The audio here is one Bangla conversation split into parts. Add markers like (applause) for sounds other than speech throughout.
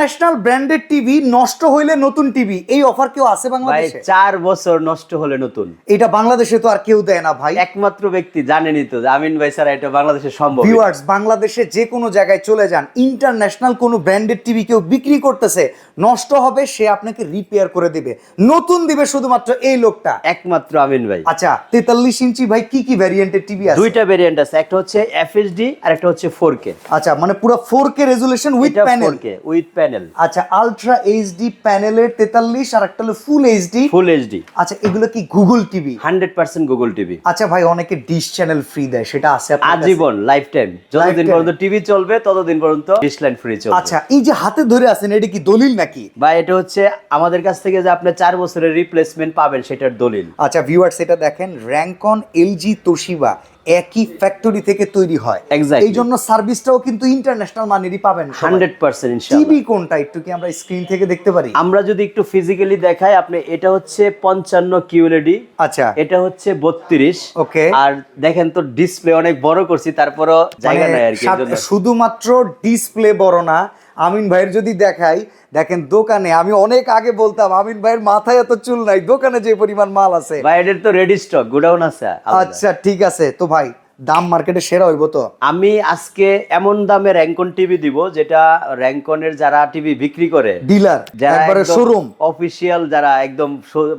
ইন্টারন্যাশনাল ব্র্যান্ডেড টিভি নষ্ট হইলে নতুন টিভি এই অফার কেউ আছে বাংলাদেশে? চার বছর নষ্ট হলে নতুন। এটা বাংলাদেশে তো আর কেউ দেয় না ভাই। একমাত্র ব্যক্তি জানেনই তো যে আমিন ভাই ছাড়া এটা বাংলাদেশে সম্ভব ভিউয়ার্স বাংলাদেশে যে কোনো জায়গায় চলে যান। ইন্টারন্যাশনাল কোনো ব্র্যান্ডেড টিভি কেউ বিক্রি করতেছে নষ্ট হবে সে আপনাকে রিপেয়ার করে দিবে। নতুন দিবে শুধুমাত্র এই লোকটা। একমাত্র আমিন ভাই। আচ্ছা তেতাল্লিশ ইঞ্চি ভাই কি কি ভ্যারিয়েন্টের টিভি আছে? দুইটা ভেরিয়েন্ট আছে একটা হচ্ছে এফএসডি আর একটা হচ্ছে 4K আচ্ছা মানে পুরো four K resolution with panel 4K with panel আচ্ছা আলট্রা এইচডি প্যানেলের তেতাল্লিশ আর একটা হলো ফুল এইচডি ফুল এইচডি আচ্ছা এগুলো কি গুগল টিভি 100% গুগল টিভি আচ্ছা ভাই অনেকে ডিশ চ্যানেল ফ্রি দেয় সেটা আছে? আজীবন লাইফ টাইম যতদিন পর্যন্ত টিভি চলবে ততদিন পর্যন্ত ডিশ লাইন ফ্রি চলবে। আচ্ছা এই যে হাতে ধরে আছেন এটা কি দলিল নাকি? ভাই এটা হচ্ছে আমাদের কাছ থেকে যে আপনি চার বছরের রিপ্লেসমেন্ট পাবেন সেটার দলিল। আচ্ছা ভিউয়ার্স এটা দেখেন র্যাঙ্কন এলজি তোশিবা একই ফ্যাক্টরি থেকে তৈরি হয়. এই জন্য সার্ভিসটাও কিন্তু ইন্টারন্যাশনাল মানেরই পাবেন হান্ড্রেড পার্সেন্ট টিভি কোনটা? একটু কি আমরা স্ক্রিন থেকে দেখতে পারি? আমরা যদি একটু ফিজিক্যালি দেখাই আপনি এটা হচ্ছে পঞ্চান্ন কিউএলইডি আচ্ছা। এটা হচ্ছে বত্রিশ। ওকে। আর দেখেন তো ডিসপ্লে অনেক বড় করছি তারপরও জায়গা মানে নাই আর কি। শুধুমাত্র ডিসপ্লে বড় না আমিন ভাইয়ের যদি দেখাই দেখেন দোকানে আমি অনেক আগে বলতাম আমিন ভাইয়ের মাথায় এত চুল নাই দোকানে যে পরিমাণ মাল আছে। ভাই এটার তো রেডি স্টক গোডাউন আছে। আচ্ছা ঠিক আছে। তো ভাই দাম মার্কেটে সেরা হইব তো? আমি আজকে এমন দামে র্যাঙ্কন টিভি দিব যেটা র্যাঙ্কনের যারা টিভি বিক্রি করে ডিলার যারা শোরুম অফিসিয়াল যারা একদম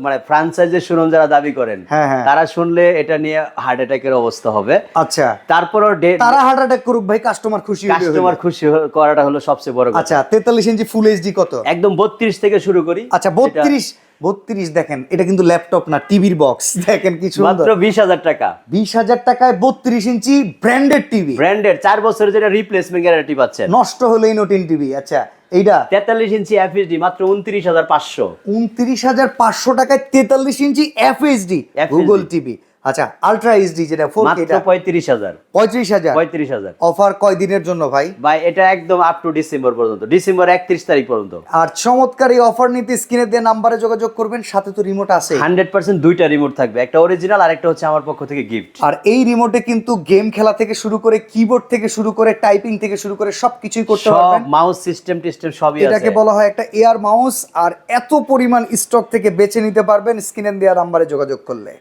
মানে ফ্রাঞ্চাইজের শোরুম যারা দাবি করেন হ্যাঁ, হ্যাঁ। তারা শুনলে এটা নিয়ে হার্ট অ্যাটাকের অবস্থা হবে। আচ্ছা। তারপরও তারা হার্ট অ্যাটাক করুক ভাই কাস্টমার খুশি কাস্টমার খুশি করাটা হলো সবচেয়ে বড় কথা। আচ্ছা তেতাল্লিশ ইঞ্চি ফুল এইচডি কত? একদম বত্রিশ থেকে শুরু করি। আচ্ছা বত্রিশ বত্রিশ দেখেন এটা কিন্তু ল্যাপটপ না টিভির বক্স (laughs) দেখেন কিছু সুন্দর। মাত্র বিশ হাজার টাকা। বিশ হাজার টাকায় বত্রিশ ইঞ্চি ব্র্যান্ডেড টিভি ব্র্যান্ডেড চার বছরের যেটা রিপ্লেসমেন্ট গ্যারান্টি পাচ্ছেন। নষ্ট হলেই নতুন টিভি আচ্ছা এইটা। তেতাল্লিশ ইঞ্চি এফএসডি মাত্র উনত্রিশ হাজার পাঁচশো। উনত্রিশ হাজার পাঁচশো টাকায় তেতাল্লিশ inch F HD Google TV আচ্ছা আলট্রা এইচডি যেটা ফোর মাত্র পঁয়ত্রিশ হাজার। পঁয়ত্রিশ হাজার? পঁয়ত্রিশ হাজার। অফার কয় দিনের জন্য ভাই? ভাই এটা একদম আপ টু ডিসেম্বর পর্যন্ত। ডিসেম্বর একত্রিশ তারিখ পর্যন্ত। আর চমৎকার এই অফার নিতে স্ক্রিনে দিয়ে নাম্বারে যোগাযোগ করবেন সাথে তো রিমোট আছে। হান্ড্রেড পার্সেন্ট দুইটা রিমোট থাকবে। একটা অরিজিনাল আর একটা হচ্ছে আমার পক্ষ থেকে গিফট আর এই রিমোটে কিন্তু গেম খেলা থেকে শুরু করে কিবোর্ড থেকে শুরু করে টাইপিং থেকে শুরু করে সবকিছুই করতে পারবেন। মাউস সিস্টেম টিস্টেম সবই আছে। এটাকে বলা হয় একটা এয়ার মাউস আর এত পরিমাণ স্টক থেকে বেছে নিতে পারবেন স্ক্রিনে দেওয়া নাম্বারে যোগাযোগ করলে।